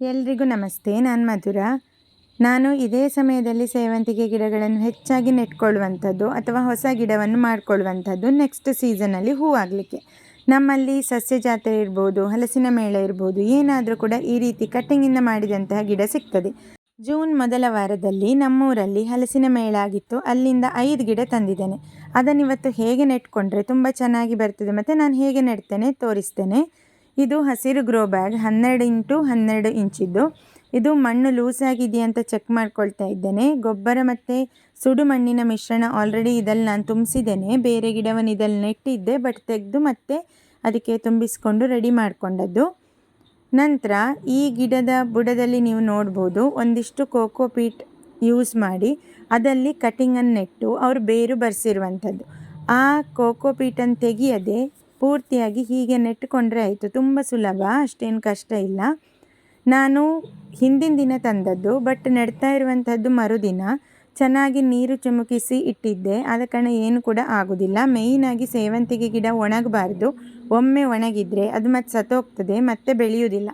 ಎಲ್ರಿಗೂ ನಮಸ್ತೆ, ನಾನು ಮಧುರ. ನಾನು ಇದೇ ಸಮಯದಲ್ಲಿ ಸೇವಂತಿಗೆ ಗಿಡಗಳನ್ನು ಹೆಚ್ಚಾಗಿ ನೆಟ್ಕೊಳ್ಳುವಂಥದ್ದು ಅಥವಾ ಹೊಸ ಗಿಡವನ್ನು ಮಾಡಿಕೊಳ್ಳುವಂಥದ್ದು ನೆಕ್ಸ್ಟ್ ಸೀಸನಲ್ಲಿ ಹೂವಾಗಲಿಕ್ಕೆ ನಮ್ಮಲ್ಲಿ ಸಸ್ಯ ಜಾತ್ರೆ ಇರ್ಬೋದು, ಹಲಸಿನ ಮೇಳ ಇರ್ಬೋದು, ಏನಾದರೂ ಕೂಡ ಈ ರೀತಿ ಕಟ್ಟಿಂಗಿಂದ ಮಾಡಿದಂತಹ ಗಿಡ ಸಿಗ್ತದೆ. ಜೂನ್ ಮೊದಲ ವಾರದಲ್ಲಿ ನಮ್ಮೂರಲ್ಲಿ ಹಲಸಿನ ಮೇಳ ಆಗಿತ್ತು, ಅಲ್ಲಿಂದ ಐದು ಗಿಡ ತಂದಿದ್ದೇನೆ. ಅದನ್ನಿವತ್ತು ಹೇಗೆ ನೆಟ್ಕೊಂಡ್ರೆ ತುಂಬ ಚೆನ್ನಾಗಿ ಬರ್ತದೆ, ಮತ್ತು ನಾನು ಹೇಗೆ ನೆಡ್ತೇನೆ ತೋರಿಸ್ತೇನೆ. ಇದು ಹಸಿರು ಗ್ರೋ ಬ್ಯಾಗ್ ಹನ್ನೆರಡು ಇಂಟು ಹನ್ನೆರಡು ಇಂಚಿದ್ದು. ಇದು ಮಣ್ಣು ಲೂಸ್ ಆಗಿದೆಯಾ ಅಂತ ಚೆಕ್ ಮಾಡ್ಕೊಳ್ತಾ ಇದ್ದೇನೆ. ಗೊಬ್ಬರ ಮತ್ತು ಸುಡು ಮಣ್ಣಿನ ಮಿಶ್ರಣ ಆಲ್ರೆಡಿ ಇದಲ್ಲಿ ನಾನು ತುಂಬಿಸಿದ್ದೇನೆ. ಬೇರೆ ಗಿಡವನ್ನು ಇದಲ್ಲಿ ನೆಟ್ಟಿದ್ದೆ ಬಟ್ ತೆಗೆದು ಮತ್ತೆ ಅದಕ್ಕೆ ತುಂಬಿಸ್ಕೊಂಡು ರೆಡಿ ಮಾಡಿಕೊಂಡದ್ದು. ನಂತರ ಈ ಗಿಡದ ಬುಡದಲ್ಲಿ ನೀವು ನೋಡ್ಬೋದು, ಒಂದಿಷ್ಟು ಕೋಕೋ ಪೀಟ್ ಯೂಸ್ ಮಾಡಿ, ಅದಲ್ಲಿ ಕಟಿಂಗನ್ನು ನೆಟ್ಟು, ಅವರು ಬೇರು ಬರೆಸಿರುವಂಥದ್ದು. ಆ ಕೋಕೋ ಪೀಟನ್ನು ತೆಗಿಯದೆ ಪೂರ್ತಿಯಾಗಿ ಹೀಗೆ ನೆಟ್ಟುಕೊಂಡ್ರೆ ಆಯಿತು. ತುಂಬ ಸುಲಭ, ಅಷ್ಟೇನು ಕಷ್ಟ ಇಲ್ಲ. ನಾನು ಹಿಂದಿನ ದಿನ ತಂದದ್ದು ಬಟ್ ನೆಡ್ತಾ ಇರುವಂಥದ್ದು ಮರುದಿನ. ಚೆನ್ನಾಗಿ ನೀರು ಚುಮುಕಿಸಿ ಇಟ್ಟಿದ್ದೆ. ಆದ ಕಾರಣ ಏನು ಕೂಡ ಆಗೋದಿಲ್ಲ. ಮೇಯ್ನಾಗಿ ಸೇವಂತಿಗೆ ಗಿಡ ಒಣಗಬಾರ್ದು. ಒಮ್ಮೆ ಒಣಗಿದರೆ ಅದು ಮತ್ತೆ ಸತ್ತೋಗ್ತದೆ, ಮತ್ತೆ ಬೆಳೆಯುವುದಿಲ್ಲ.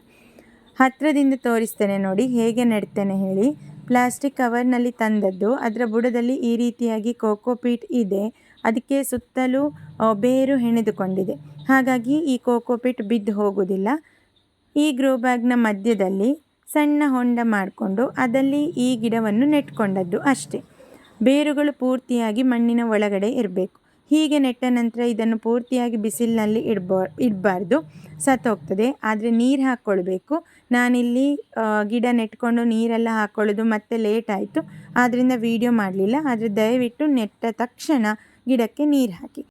ಹತ್ತಿರದಿಂದ ತೋರಿಸ್ತೇನೆ ನೋಡಿ, ಹೇಗೆ ನೆಡ್ತೇನೆ ಹೇಳಿ. ಪ್ಲಾಸ್ಟಿಕ್ ಕವರ್ನಲ್ಲಿ ತಂದದ್ದು. ಅದರ ಬುಡದಲ್ಲಿ ಈ ರೀತಿಯಾಗಿ ಕೋಕೋಪೀಟ್ ಇದೆ. ಅದಕ್ಕೆ ಸುತ್ತಲೂ ಬೇರು ಹೆಣೆದುಕೊಂಡಿದೆ. ಹಾಗಾಗಿ ಈ ಕೋಕೋಪಿಟ್ ಬಿದ್ದು ಹೋಗುವುದಿಲ್ಲ. ಈ ಗ್ರೋ ಬ್ಯಾಗ್ನ ಮಧ್ಯದಲ್ಲಿ ಸಣ್ಣ ಹೊಂಡ ಮಾಡಿಕೊಂಡು ಅದಲ್ಲಿ ಈ ಗಿಡವನ್ನು ನೆಟ್ಕೊಂಡದ್ದು ಅಷ್ಟೇ. ಬೇರುಗಳು ಪೂರ್ತಿಯಾಗಿ ಮಣ್ಣಿನ ಒಳಗಡೆ ಇರಬೇಕು. ಹೀಗೆ ನೆಟ್ಟ ನಂತರ ಇದನ್ನು ಪೂರ್ತಿಯಾಗಿ ಬಿಸಿಲಿನಲ್ಲಿ ಇಡ್ಬೋ, ಇಡಬಾರ್ದು. ಸತ್ತೋಗ್ತದೆ. ಆದರೆ ನೀರು ಹಾಕ್ಕೊಳ್ಬೇಕು. ನಾನಿಲ್ಲಿ ಗಿಡ ನೆಟ್ಕೊಂಡು ನೀರೆಲ್ಲ ಹಾಕ್ಕೊಳ್ಳೋದು ಮತ್ತೆ ಲೇಟ್ ಆಯಿತು. ಆದ್ದರಿಂದ ವೀಡಿಯೋ ಮಾಡಲಿಲ್ಲ. ಆದರೆ ದಯವಿಟ್ಟು ನೆಟ್ಟ ತಕ್ಷಣ ಗಿಡಕ್ಕೆ ನೀರು ಹಾಕಿ.